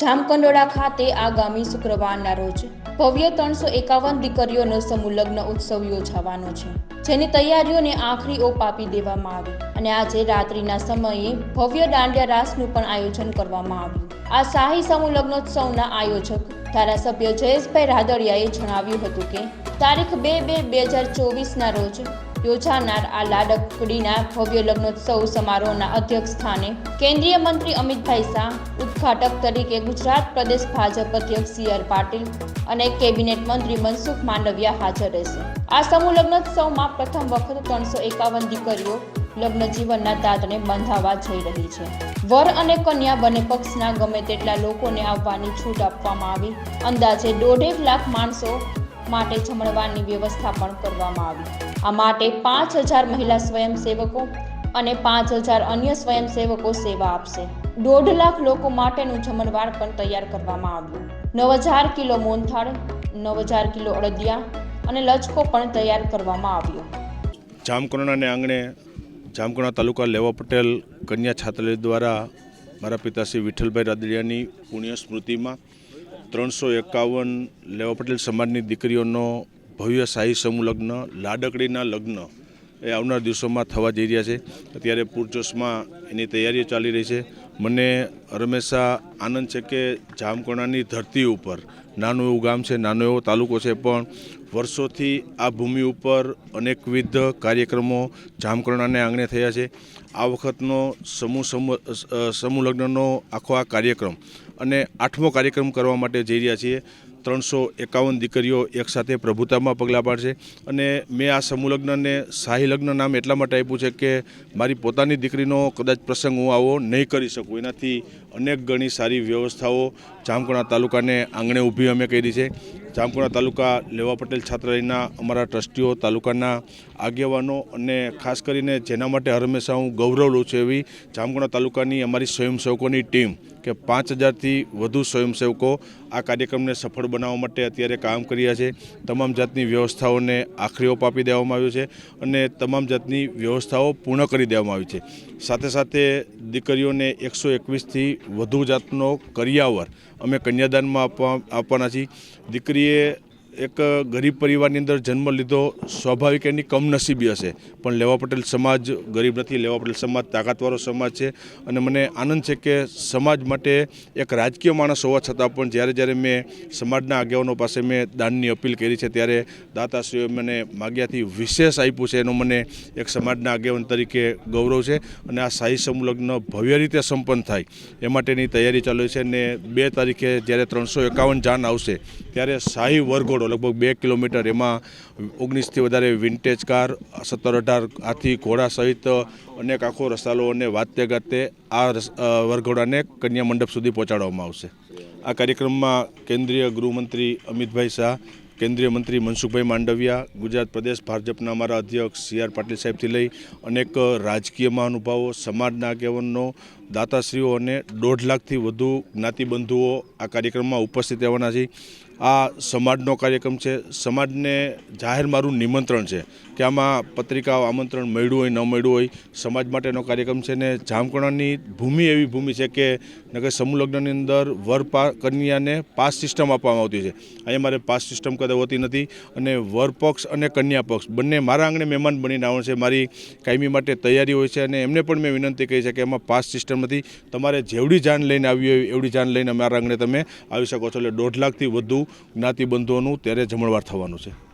જામકંડોળા ખાતે આગામી શુક્રવારના રોજ ભવ્ય ત્રણસો એકાવન દીકરીઓનો સમૂહ લગ્ન ઉત્સવ યોજાવાનો છે, જેની તૈયારીઓને આખરી ઓપ આપી દેવામાં આવી અને આજે રાત્રિના સમયે ભવ્ય દાંડિયા રાસનું પણ આયોજન કરવામાં આવ્યું. આ શાહી સમૂહ લગ્નોત્સવના આયોજક ધારાસભ્ય જયેશભાઈ રાદડિયાએ જણાવ્યું હતું કે, તારીખ બે બે બે હજાર ચોવીસના રોજ યોજાનાર આ લાડકડીના ભવ્ય લગ્નોત્સવ સમારોહના અધ્યક્ષ સ્થાને કેન્દ્રીય મંત્રી અમિતભાઈ શાહ, ઉદ્ઘાટક તરીકે ગુજરાત પ્રદેશ ભાજપ અધ્યક્ષ સી આર પાટીલ અને કેબિનેટ મંત્રી મનસુખ માંડવિયા હાજર રહેશે. આ સમૂહ લગ્નોત્સવમાં પ્રથમ વખત ત્રણસો એકાવન દીકરીઓ લગ્ન જીવનના તાતને બંધાવા જઈ રહી છે. વર અને કન્યા બંને પક્ષના ગમે તેટલા લોકોને આવવાની છૂટ આપવામાં આવી. અંદાજે દોઢેક લાખ માણસો માટે જમણવારની વ્યવસ્થા પણ કરવામાં આવી. આ માટે પાંચ હજાર મહિલા સ્વયંસેવકો અને પાંચ હજાર અન્ય સ્વયંસેવકો સેવા આપશે. દોઢ લાખ લોકો માટેનું જમણવાર પણ તૈયાર કરવામાં આવ્યું. નવ હજાર કિલો મોનથાળ નવ હજાર કિલો અડદિયા અને લચકો પણ તૈયાર કરવામાં આવ્યો. જામકુણાને આંગણે જામકુણા તાલુકા લેવા પટેલ કન્યા છાત્રાલય દ્વારા મારા પિતાશ્રી વિઠ્ઠલભાઈ રાદડિયાની પુણ્ય સ્મૃતિમાં ત્રણસો એકાવન લેવા પટેલ સમાજની દીકરીઓનો ભવ્ય શાહી સમૂહ લગ્ન, લાડકડીના લગ્ન એ આવનાર દિવસોમાં થવા જઈ રહ્યા છે. અત્યારે પૂરજોશમાં એની તૈયારીઓ ચાલી રહી છે. મને હંમેશા આનંદ છે કે જામકોણાની ધરતી ઉપર, નાનું એવું ગામ છે, નાનો એવો તાલુકો છે, પણ વર્ષોથી આ ભૂમિ ઉપર અનેકવિધ કાર્યક્રમો જામકરણાને આંગણે થયા છે. આ વખતનો સમૂહ સમૂહ લગ્નનો આખો આ કાર્યક્રમ અને આઠમો કાર્યક્રમ કરવા માટે જઈ રહ્યા છીએ. ત્રણસો એકાવન દીકરીઓ એકસાથે પ્રભુતામાં પગલાં પાડશે. અને મેં આ સમૂહલગ્નને શાહી લગ્ન નામ એટલા માટે આપ્યું છે કે મારી પોતાની દીકરીનો કદાચ પ્રસંગ હું આવો નહીં કરી શકું. એનાથી અનેક ગણી સારી વ્યવસ્થાઓ જામકણા તાલુકાને આંગણે ઊભી અમે કરી છે. જામકણા તાલુકા લેવા પટેલ છાત્રાલયના અમારા ટ્રસ્ટીઓ, તાલુકાના આગેવાનો અને ખાસ કરીને જેના માટે હંમેશા હું ગૌરવ લઉં છું એવી જામકણા તાલુકાની અમારી સ્વયંસેવકોની ટીમ કે પાંચ હજારથી વધુ સ્વયંસેવકો આ કાર્યક્રમને સફળ બનાવવા માટે અત્યારે કામ કર્યા છે. તમામ જાતની વ્યવસ્થાઓને આખરી ઓપ આપી દેવામાં આવ્યો છે અને તમામ જાતની વ્યવસ્થાઓ પૂર્ણ કરી દેવામાં આવી છે. સાથે સાથે દીકરીઓને એકસો એકવીસથી વધુ જાતનો કરિયાવર અમે કન્યાદાનમાં આપવા આપવાના છીએ. 爹 એક ગરીબ પરિવારની અંદર જન્મ લીધો, સ્વાભાવિક એની કમનસીબી હશે. પણ લેવા પટેલ સમાજ ગરીબ નથી, લેવા પટેલ સમાજ તાકાતવાળો સમાજ છે. અને મને આનંદ છે કે સમાજ માટે એક રાજકીય માણસ હોવા છતાં પણ જ્યારે જ્યારે મેં સમાજના આગેવાનો પાસે મેં દાનની અપીલ કરી છે, ત્યારે દાતાશ્રીઓએ મને માગ્યાથી વિશેષ આપ્યું છે. એનો મને એક સમાજના આગેવાન તરીકે ગૌરવ છે અને આ શાહી સંલગ્ન ભવ્ય રીતે સંપન્ન થાય. એ માટેની તૈયારી ચાલુ છે અને બે તારીખે જ્યારે ત્રણસો એકાવન જાન આવશે, ત્યારે શાહી વરઘોડો લગભગ બે કિલોમીટર એમાં ઓગણીસથી વધારે વિન્ટેજ કાર સત્તર અઢાર હાથી ઘોડા સહિત અનેક આખો રસાલો અને વાતે ગાતે આ વરઘોડાને કન્યા મંડપ સુધી પહોંચાડવામાં આવશે. આ કાર્યક્રમમાં કેન્દ્રીય ગૃહમંત્રી અમિતભાઈ શાહ, કેન્દ્રીય મંત્રી મનસુખભાઈ માંડવિયા, ગુજરાત પ્રદેશ ભાજપના અમારા અધ્યક્ષ સી આર પાટીલ સાહેબથી લઈ અનેક રાજકીય મહાનુભાવો, સમાજના આગેવાનો દાતાશ્રીઓ અને દોઢ લાખથી વધુ જ્ઞાતિબંધુઓ આ કાર્યક્રમમાં ઉપસ્થિત રહેવાના છે. આ સમાજનો કાર્યક્રમ છે. સમાજને જાહેર મારું નિમંત્રણ છે કે આમાં પત્રિકા આમંત્રણ મળ્યું હોય, ન મળ્યું હોય, સમાજ માટેનો કાર્યક્રમ છે ને જામકણાની ભૂમિ એવી ભૂમિ છે કે નગર સમૂહ લગ્નની અંદર વર પા કન્યાને પાસ સિસ્ટમ આપવામાં આવતી છે. અહીંયા મારે પાસ સિસ્ટમ કદાચ હોતી નથી અને વર પક્ષ અને કન્યા પક્ષ બંને મારા આંગણે મહેમાન બનીને આવે છે. મારી કાયમી માટે તૈયારી હોય છે અને એમને પણ મેં વિનંતી કરી છે કે એમાં પાસ સિસ્ટમ નથી તમારે જેવડી જાન લઈને આવી હોય, એવડી જાન લઈને અમારા આંગણે તમે આવી શકો છો. એટલે દોઢ લાખથી વધુ જ્ઞાતિબંધુઓનું ત્યારે જમણવાર થવાનું છે.